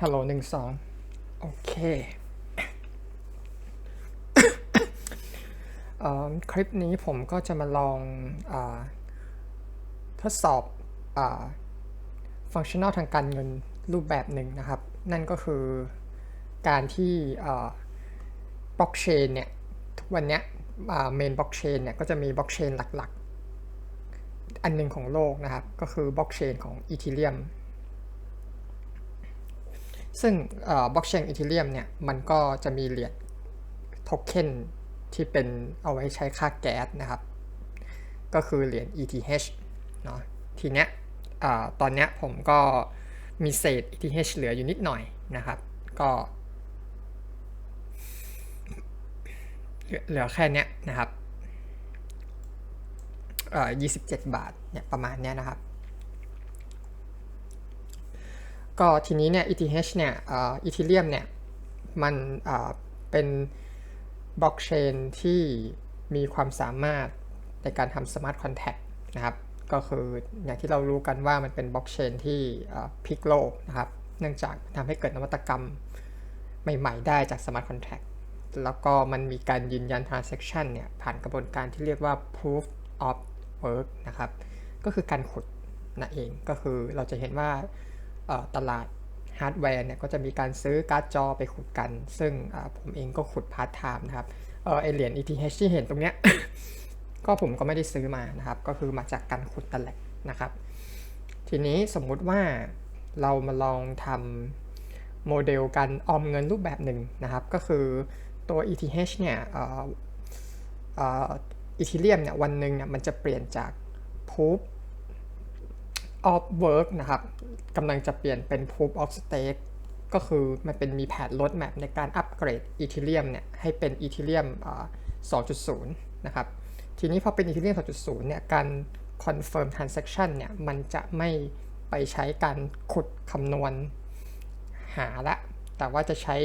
ฮัลโหลหนึ่งสองโอเคคลิปนี้ผมก็จะมาลองอทดสอบฟังชั่น a ลทางการเงินรูปแบบหนึ่งนะครับ นั่นก็คือการที่บล็อกเชนเนี่ย ทุกวันนี้เมนบล็อกเชนเนี่ย ก็จะมีบล็อกเชนหลักๆ อันหนึ่งของโลกนะครับ ก็คือบล็อกเชนของอีเทเรียม ซึ่งบล็อกเชนอีเทเรียมเนี่ยมันก็จะมีเหรียญโทเค็นที่เป็นเอาไว้ใช้ค่าแก๊สนะครับ ก็คือเหรียญ ETH เนาะทีเนี้ยอตอนเนี้ยผมก็มีเศษ ETH เหลืออยู่นิดหน่อยนะครับ ก็ เหลือแค่เนี้ยนะครับเอ่อ27 บาทเนี่ยประมาณเนี้ยนะครับ ก็ทีนี้เนี่ย ETH เนี่ยเอ่อ Ethereum เนี่ย มันเป็นบล็อกเชนที่มีความสามารถในการทำสมาร์ทคอนแท็กนะครับ ก็คืออย่างที่เรารู้กันว่ามันเป็นบล็อกเชนที่พลิกโลกนะครับ เนื่องจากทำให้เกิดนวัตกรรมใหม่ ๆ ได้จากสมาร์ทคอนแท็กแล้วก็มันมีการยืนยัน transaction เนี่ย ผ่านกระบวนการที่เรียกว่า proof of work นะครับ ก็คือการขุดนั่นเองก็คือเราจะเห็นว่า ตลาดฮาร์ดแวร์เนี่ยก็จะมีการซื้อการ์ดจอไปขุดกัน ซึ่งผมเองก็ขุดพาร์ทไทม์นะครับเออไอเหรียญ ETH ที่เห็นตรงเนี้ยก็ผมก็ไม่ได้ซื้อมานะครับ ก็คือมาจากการขุดนั่นแหละนะครับ ทีนี้สมมุติว่าเรามาลองทำโมเดลการออมเงินรูปแบบหนึ่งนะครับ ก็คือตัว ETH เนี่ยอีทีเรียมเนี่ยวันหนึ่งเนี่ยมันจะเปลี่ยนจาก proof of work นะครับกำลังจะเปลี่ยนเป็น proof of stake ก็คือมันเป็นมีแผนรถแมพในการอัปเกรด Ethereum เนี่ยให้เป็น Ethereum 2.0 นะครับ ทีนี้พอเป็น Ethereum 2.0 เนี่ยการ confirm transaction เนี่ยมันจะไม่ไปใช้การขุดคำนวณหาละ แต่ว่าจะใช้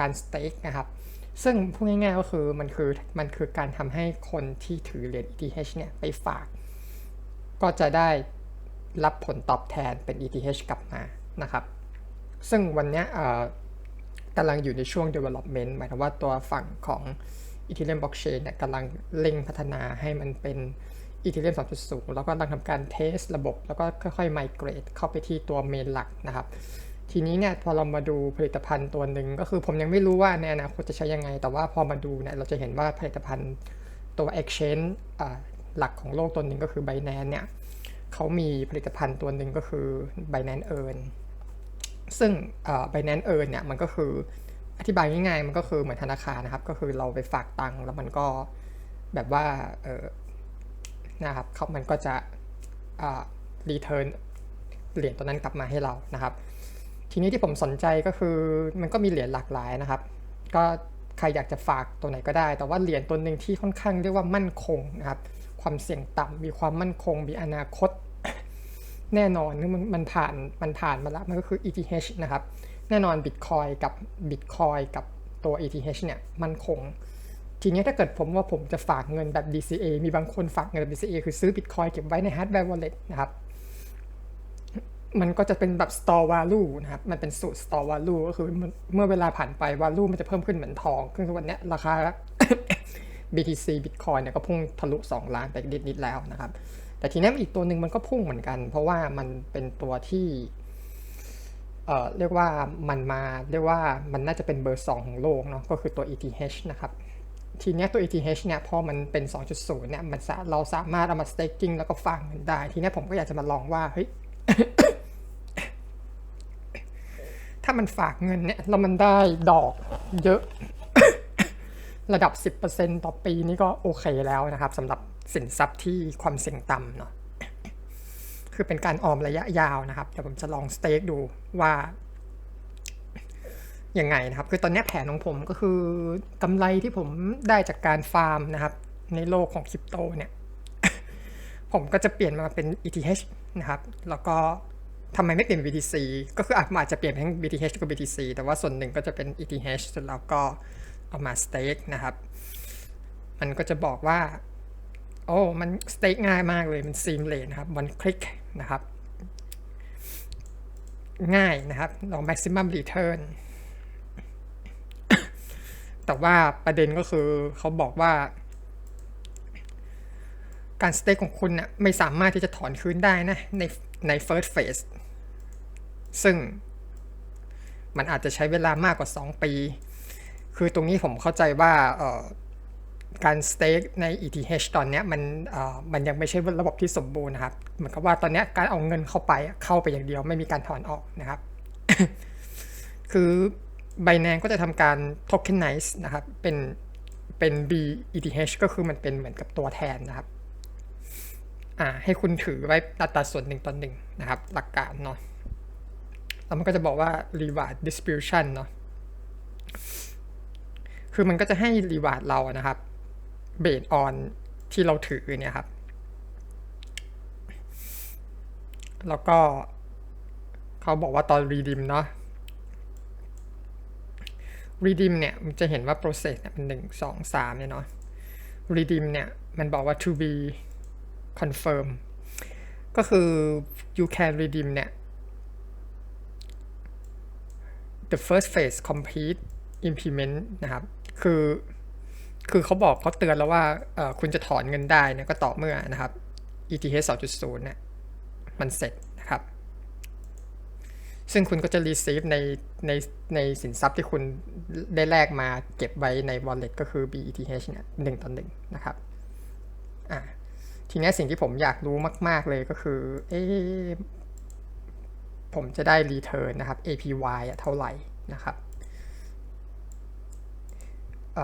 การ stake นะครับ ซึ่งพูดง่ายๆก็คือมันคือมันคือการทำให้คนที่ถือเหรียญ ETH เนี่ยไปฝาก ก็จะได้ รับผลตอบแทนเป็น ETH กลับมานะครับ ซึ่งวันนี้กำลังอยู่ในช่วง development หมายถึงว่าตัวฝั่งของ Ethereum blockchain เนี่ยกำลังเร่งพัฒนาให้มันเป็น Ethereum 2.0 แล้วก็กำลังทำการเทสระบบ แล้วก็ค่อยๆ migrate เข้าไปที่ตัวเมนหลักนะครับ ทีนี้เนี่ยพอเรามาดูผลิตภัณฑ์ตัวหนึ่งก็คือผมยังไม่รู้ว่าในอนาคตจะใช้ยังไง แต่ว่าพอมาดูเนี่ยเราจะเห็นว่าผลิตภัณฑ์ตัว exchange หลักของโลกตัวหนึ่งก็คือ Binance เนี่ย เขามีผลิตภัณฑ์ตัวหนึ่งก็คือ Binance Earn ซึ่ง Binance Earn เนี่ยมันก็คืออธิบายง่ายๆมันก็คือเหมือนธนาคารนะครับ ก็คือเราไปฝากตังค์แล้วมันก็แบบว่าเออนะครับเขามันก็จะรีเทิร์นเหรียญตัวนั้นกลับมาให้เรานะครับ ทีนี้ที่ผมสนใจก็คือมันก็มีเหรียญหลากหลายนะครับ ก็ใครอยากจะฝากตัวไหนก็ได้ แต่ว่าเหรียญตัวหนึ่งที่ค่อนข้างเรียกว่ามั่นคงนะครับ ความเสี่ยงต่ำมีความมั่นคง มีอนาคต แน่นอนมันมันผ่านมันผ่านมาแล้วมันก็คือ ETH นะครับ แน่นอน Bitcoin กับ Bitcoin กับตัว ETH เนี่ยมั่นคง ทีนี้ถ้าเกิดผมว่าผมจะฝากเงินแบบ DCA มีบางคนฝากเงินแบบ DCA คือซื้อ Bitcoin เก็บไว้ใน hardware wallet นะครับมันก็จะเป็นแบบ store value นะครับ มันเป็นสูตร store value ก็คือเมื่อเวลาผ่านไป value มันจะเพิ่มขึ้นเหมือนทอง คือวันนี้ราคา BTC Bitcoin เนี่ยก็พุ่งทะลุ 2 ล้านไปนิดๆแล้วนะครับ แต่ทีนี้อีกตัวหนึ่งมันก็พุ่งเหมือนกัน เพราะว่ามันเป็นตัวที่เอ่อเรียกว่ามันมาเรียกว่ามันน่าจะเป็นเบอร์ 2 ของโลกเนาะก็คือตัว ETH นะครับทีนี้ตัว ETH เนี่ยพอมันเป็น 2.0 เนี่ยมันเราสามารถเอามา staking แล้วก็ฝากเงินได้ ทีนี้ผมก็อยากจะมาลองว่าเฮ้ยถ้ามันฝากเงินเนี่ยแล้วมันได้ดอกเยอะ ระดับ 10%ต่อปีนี่ก็โอเคแล้วนะครับสำหรับสินทรัพย์ที่ความเสี่ยงต่ำเนาะคือเป็นการออมระยะยาวนะครับเดี๋ยวผมจะลองสเต็กดูว่ายังไงนะครับ คือตอนนี้แผนของผมก็คือกำไรที่ผมได้จากการฟาร์มนะครับ ในโลกของคริปโตเนี่ย ผมก็จะเปลี่ยนมาเป็น ETH นะครับ แล้วก็ทำไมไม่เปลี่ยน BTC ก็คืออาจจะเปลี่ยนทั้ง BTH กับ BTC แต่ว่าส่วนหนึ่งก็จะเป็น ETH แล้วก็ เอามาสเต็กนะครับ มันก็จะบอกว่า โอ้ มันสเต็กง่ายมากเลย มันซีมเลนนะครับวันคลิกนะครับ ง่ายนะครับ ลอง maximum return แต่ว่าประเด็นก็คือเขาบอกว่า การสเต็กของคุณนะ่ะไม่สามารถที่จะถอนคืนได้นะ ในใน first phase ซึ่งมันอาจจะใช้เวลามากกว่า 2 ปี คือตรงนี้ผมเข้าใจว่าการสเต็กใน ETH ตอนนี้มันมันยังไม่ใช่ระบบที่สมบูรณ์นะครับ เหมือนกับว่าตอนนี้การเอาเงินเข้าไปเข้าไปอย่างเดียวไม่มีการถอนออกนะครับ คือ Binance ก็จะทำการ tokenize นะครับ เป็นเป็น BETH ก็คือมันเป็นเหมือนกับตัวแทนนะครับอ่าให้คุณถือไว้อัตราส่วนหนึ่งต่อหนึ่งนะครับ หลักการเนาะแล้วมันก็จะบอกว่า reward distribution เนาะ คือมันก็จะให้ reward เรานะครับเบสออนที่เราถือเนี่ยครับ แล้วก็เขาบอกว่าตอน redeem เนาะ redeem เนี่ยมันจะเห็นว่า process เนี่ยเป็นหนึ่งสองสามเนี่ยเนาะ redeem เนี่ยมันบอกว่า to be confirm ก็คือ you can redeem เนี่ย the first phase complete implement นะครับ คือ คือเขาบอกเขาเตือนแล้วว่าคุณจะถอนเงินได้นี่ยก็ต่อเมื่อนะครับ ETH 2.0เนี่ยมันเสร็จนะครับ ซึ่งคุณก็จะ receive ในในในสินทรัพย์ที่คุณได้แลกมาเก็บไว้ใน wallet ก็คือ BETH เนี่ยหนึ่งต่อหนึ่งนะครับอ่าทีนี้สิ่งที่ผมอยากรู้มาก ๆ เลยก็คือ เอ๊ผมจะได้ return นะครับ APY เท่าไหร่นะครับ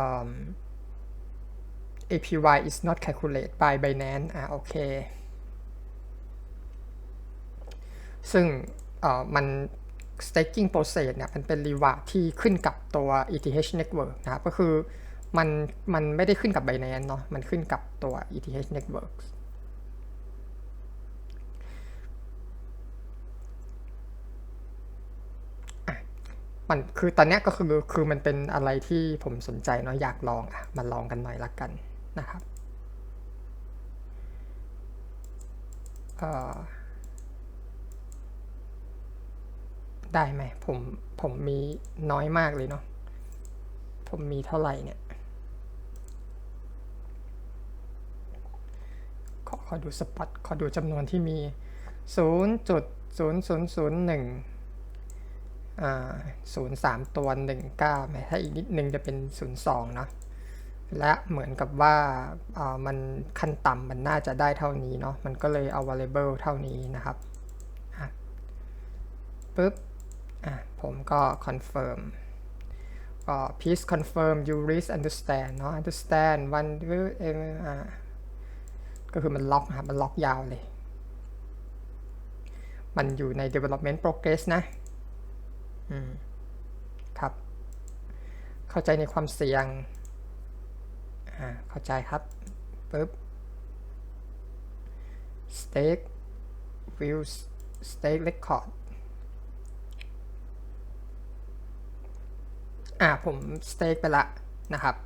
um, APY is not calculated by Binance อ่าโอเค ซึ่งมัน staking process เนี่ยมันเป็น reward ที่ขึ้นกับตัว ETH network นะครับ ก็คือมันมันไม่ได้ขึ้นกับ Binance เนาะ มันขึ้นกับตัว ETH network มันคือตอนนี้ก็คือคือมันเป็นอะไรที่ผมสนใจเนาะอยากลองอะมาลองกันหน่อยละกันนะครับได้ไหมผมผมมีน้อยมากเลยเนาะผมมีเท่าไหร่เนี่ยขอขอดูสปอตขอดูจำนวนที่มี 0.0001 ศูนย์สามตัวหนึ่งเก้าถ้าอีกนิดนึงจะเป็นศูนย์สองเนาะและเหมือนกับว่ามันขั้นต่ำมันน่าจะได้เท่านี้เนาะมันก็เลยเอา variable เท่านี้นะครับปึ๊บผมก็ confirm ก็ please confirm you read understand เนาะ understand one อ่าก็คือมันล็อกครับ มันล็อกยาวเลย มันอยู่ใน development progress นะ ครับ เข้าใจในความเสี่ยง อ่า เข้าใจครับปึ๊บ stake view stake record อ่า ผม stake ไปละนะครับ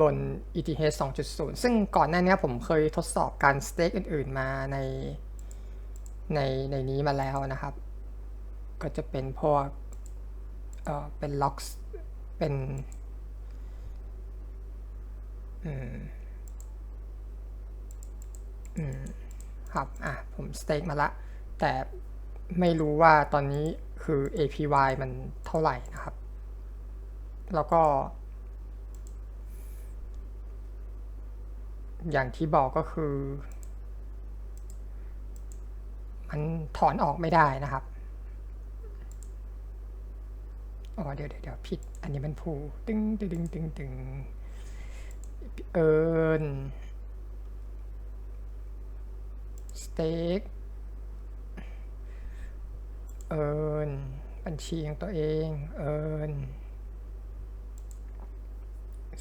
บน ETH 2.0 ซึ่งก่อนหน้านี้ผมเคยทดสอบการ stake อื่น ๆ มาในในในนี้มาแล้วนะครับ ก็จะเป็นพวกเอ่อเป็นล็อกเป็นอืมอืมครับอะผมสเต็กมาละ แต่ไม่รู้ว่าตอนนี้คือ APY มันเท่าไหร่นะครับ แล้วก็ อย่างที่บอกก็คือ มันถอนออกไม่ได้นะครับ อ๋อเดี๋ยวเดี๋ยวผิด อันนี้มันผูตึงตึงตึงตึงตึงเอิร์นสเต็กเอิร์นบัญชีของตัวเองเอิร์น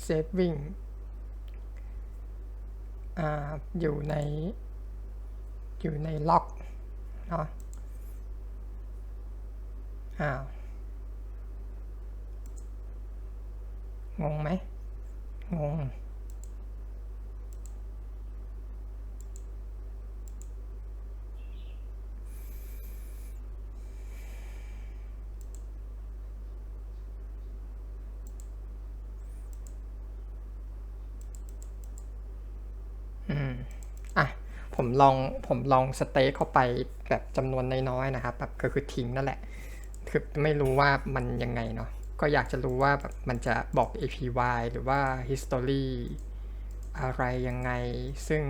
เซฟวิ่งอ่าอยู่ใน อยู่ในล็อกเนาะอ้าว งงไหมงงผมลองผมลองสเต็กเข้าไปแบบจำนวนน้อยๆนะครับแบบก็คือทิ้งนั่นแหละ คือไม่รู้ว่ามันยังไงเนาะ ก็อยากจะรู้ว่าแบบมันจะบอก APY หรือว่า history อะไรยังไง ซึ่ง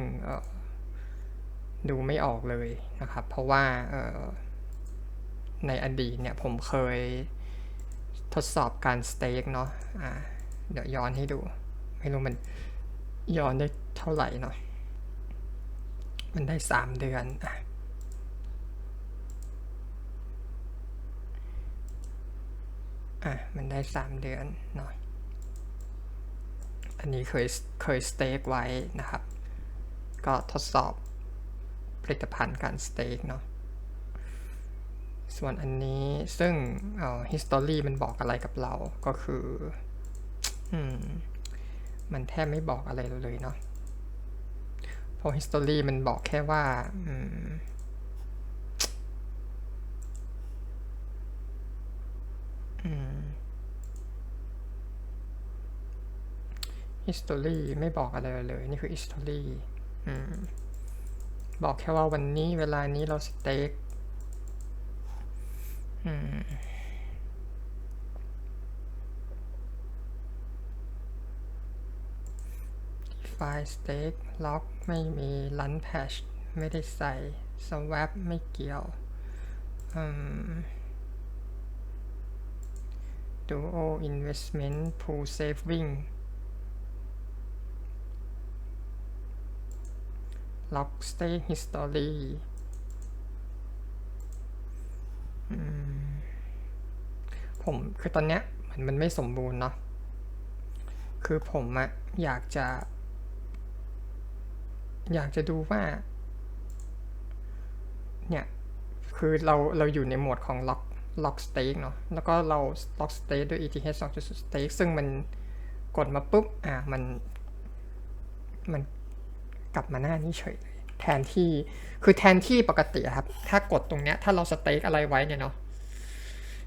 ดูไม่ออกเลยนะครับ เพราะว่าในอดีตเนี่ยผมเคยทดสอบการสเต็กเนาะอ่าเดี๋ยวย้อนให้ดู ไม่รู้มันย้อนได้เท่าไหร่เนาะมันได้สามเดือนอะ อะมันได้สามเดือนเนาะอันนี้เคยเคยสเต็กไว้นะครับ ก็ทดสอบผลิตภัณฑ์การสเต็กเนาะส่วนอันนี้ซึ่งเอ่อ history มันบอกอะไรกับเราก็คืออืมมันแทบไม่บอกอะไรเราเลยเนาะเพราะ history มันบอกแค่ว่าอืม history ไม่บอกอะไรเลย นี่คือ history อบอกแค่ว่าวันนี้เวลานี้เราสเต็กไฟล์สเต็กล็อกไม่มีลันแพชไม่ได้ใส่ swap ไม่เกี่ยวอืม Duo Investment Pool Saving Lock Stake History อืมผมคือตอนเนี้ยมันมันไม่สมบูรณ์เนาะ คือผมอะอยากจะ อยากจะดูว่า เนี่ย คือเราเราอยู่ในโหมดของ lock lock stake เนาะ แล้วก็เรา lock stake ด้วย ETH 2.0 stake ซึ่งมันกดมาปุ๊บ อะมัน มัน กลับมาหน้านี้เฉยเลยแทนที่คือแทนที่ปกติครับ ถ้ากดตรงเนี้ยถ้าเราสเต็กอะไรไว้เนี่ยเนาะ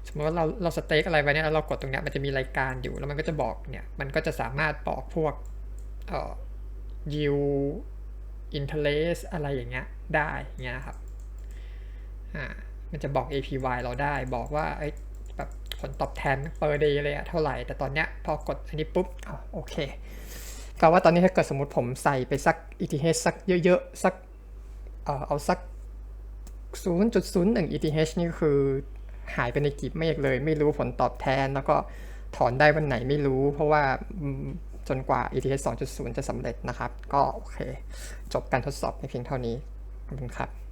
สมมติว่าเราเราสเต็กอะไรไว้เนี่ยแล้วเรากดตรงเนี้ยมันจะมีรายการอยู่แล้วมันก็จะบอกเนี่ยมันก็จะสามารถบอกพวกเอ่อ yield interest อะไรอย่างเงี้ยได้เงี้ยครับอ่ามันจะบอก APY เราได้บอกว่าเอ้แบบผลตอบแทน per day เลยอะเท่าไหร่ แต่ตอนเนี้ยพอกดอันนี้ปุ๊บอ๋อโอเค ก็ว่าตอนนี้ถ้าเกิดสมมติผมใส่ไปสัก ETH สักเยอะๆ สักเออเอาสัก 0.01 ETH นี่ก็คือหายไปในกลีบเมฆเลย ไม่รู้ผลตอบแทน แล้วก็ถอนได้วันไหนไม่รู้ เพราะว่าจนกว่า ETH 2.0 จะสำเร็จนะครับ ก็โอเค จบการทดสอบในเพียงเท่านี้ขอบคุณครับ